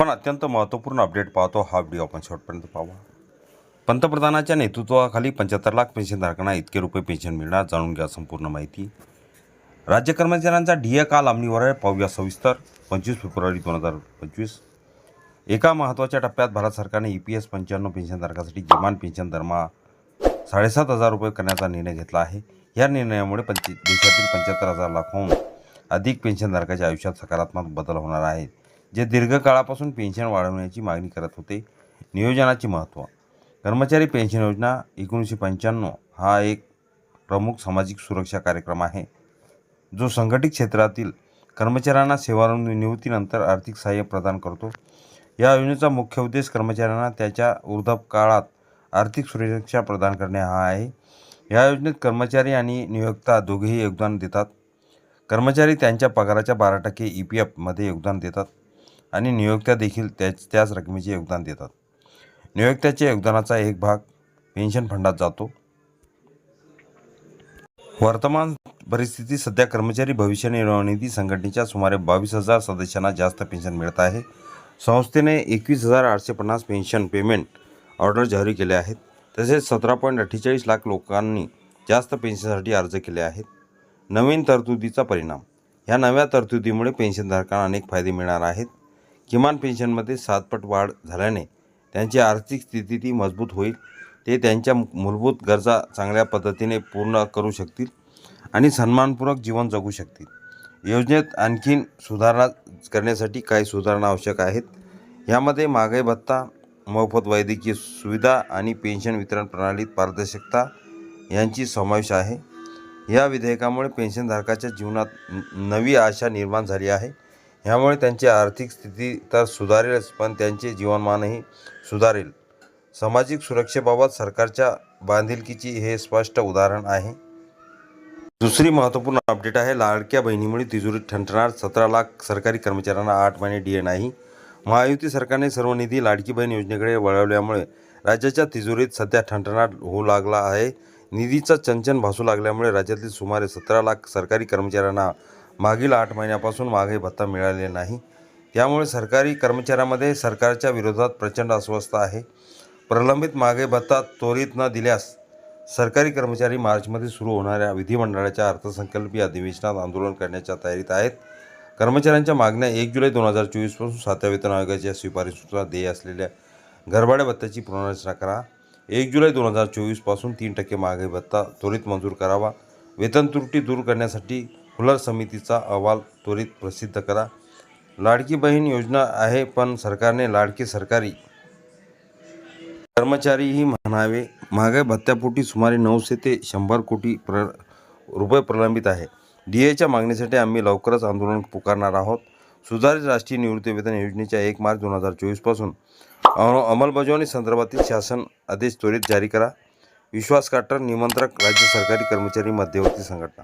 पण अत्यंत महत्त्वपूर्ण अपडेट पाहतो हा व्हिडिओ आपण शेवटपर्यंत पाहावा पंतप्रधानाच्या नेतृत्वाखाली पंच्याहत्तर लाख पेन्शनधारकांना इतके रुपये पेन्शन मिळणार जाणून घ्या संपूर्ण माहिती. राज्य कर्मचाऱ्यांचा डी काल अंमलीवर आहे पाहूया सविस्तर. पंचवीस फेब्रुवारी दोन हजार पंचवीस. एका महत्त्वाच्या टप्प्यात भारत सरकारने ई पी एस पंच्याण्णव पेन्शनधारकासाठी किमान पेन्शन दरमा साडेसात हजार रुपये करण्याचा निर्णय घेतला आहे. या निर्णयामुळे पंच देशातील पंच्याहत्तर हजार लाखहून अधिक पेन्शनधारकाच्या आयुष्यात सकारात्मक बदल होणार आहेत. जे दीर्घकाळापासून पेन्शन वाढवण्याची मागणी करत होते नियोजनाचे महत्त्व. कर्मचारी पेन्शन योजना एकोणीसशे पंच्याण्णव हा एक प्रमुख सामाजिक सुरक्षा कार्यक्रम आहे जो संघटित क्षेत्रातील कर्मचाऱ्यांना सेवानिवृत्तीनंतर आर्थिक सहाय्य प्रदान करतो. या योजनेचा मुख्य उद्देश कर्मचाऱ्यांना त्याच्या वृद्धापकाळात आर्थिक सुरक्षा प्रदान करणे हा आहे. या योजनेत कर्मचारी आणि नियोक्ता दोघेही योगदान देतात. कर्मचारी त्यांच्या पगाराच्या बारा टक्के ई पी एफमध्ये योगदान देतात. आणि नियोक्त्या देखील त्याच त्याच रकमेचे योगदान देतात. नियोक्त्याच्या योगदानाचा एक भाग पेन्शन फंडात जातो. वर्तमान परिस्थिती सध्या कर्मचारी भविष्य निर्वाह निधी संघटनेच्या सुमारे बावीस हजार सदस्यांना जास्त पेन्शन मिळत आहे. संस्थेने एकवीस हजार आठशे पन्नास पेन्शन पेमेंट ऑर्डर जारी केले आहेत. तसेच सतरा पॉईंट अठ्ठेचाळीस लाख लोकांनी जास्त पेन्शनसाठी अर्ज केले आहेत. नवीन तरतुदीचा परिणाम. ह्या नव्या तरतुदीमुळे पेन्शनधारकांना अनेक फायदे मिळणार आहेत. किमान पेन्शनमध्ये सातपट वाढ झाल्याने त्यांची आर्थिक स्थिती मजबूत होईल. ते त्यांच्या मूलभूत गरजा चांगल्या पद्धतीने पूर्ण करू शकतील आणि सन्मानपूर्वक जीवन जगू शकतील. योजनेत आणखीन सुधारणा करण्यासाठी काही सुधारणा आवश्यक आहेत. यामध्ये महागाई भत्ता मोफत वैद्यकीय सुविधा आणि पेन्शन वितरण प्रणालीत पारदर्शकता यांची समावेश आहे. या विधेयकामुळे पेन्शनधारकाच्या जीवनात नवी आशा निर्माण झाली आहे. ह्यामुळे त्यांची आर्थिक स्थिती तर सुधारेलच पण त्यांचे जीवनमानही सुधारेल. सामाजिक सुरक्षेबाबत सरकारच्या बांधिलकीची हे स्पष्ट उदाहरण आहे. दुसरी महत्त्वपूर्ण अपडेट आहे लाडक्या बहिणीमुळे तिजोरीत ठणठणार सतरा लाख सरकारी कर्मचाऱ्यांना आठ महिने डी ए नाही महायुती सरकारने सर्व निधी लाडकी बहीण योजनेकडे वळवल्यामुळे राज्याच्या तिजोरीत सध्या ठणठणाट होऊ लागला आहे. निधीचा चंचन भासू लागल्यामुळे राज्यातील सुमारे सतरा लाख सरकारी कर्मचाऱ्यांना मागील आठ महिन्यापासून मागे भत्ता मिळाले नाही. त्यामुळे सरकारी कर्मचाऱ्यांमध्ये सरकारच्या विरोधात प्रचंड अस्वस्थ आहे. प्रलंबित मागे भत्ता त्वरित न दिल्यास सरकारी कर्मचारी मार्चमध्ये सुरू होणाऱ्या विधिमंडळाच्या अर्थसंकल्पीय अधिवेशनात आंदोलन करण्याच्या तयारीत आहेत. कर्मचाऱ्यांच्या मागण्या एक जुलै दोन हजार चोवीसपासून सातव्या वेतन आयोगाच्या शिफारशीनुसार देय असलेल्या घरभाड्या भत्त्याची पुनर्रचना करा. एक जुलै दोन हजार चोवीसपासून तीन टक्के मागे भत्ता त्वरित मंजूर करावा. वेतन त्रुटी दूर करण्यासाठी हुलर समितीचा अहवाल त्वरित प्रसिद्ध करा. लाडकी बहीण योजना आहे पण सरकारने लाडकी सरकारी कर्मचारीही म्हणावे महागाई भत्त्यापोटी सुमारे नऊशे ते शंभर कोटी प्र रुपये प्रलंबित आहे. डी एच्या मागणीसाठी आम्ही लवकरच आंदोलन पुकारणार आहोत. सुधारित राष्ट्रीय निवृत्तीवेतन योजनेच्या एक मार्च दोन हजार चोवीसपासून अंमलबजावणी संदर्भातील शासन आदेश त्वरित जारी करा. विश्वास काटर निमंत्रक राज्य सरकारी कर्मचारी मध्यवर्ती संघटना.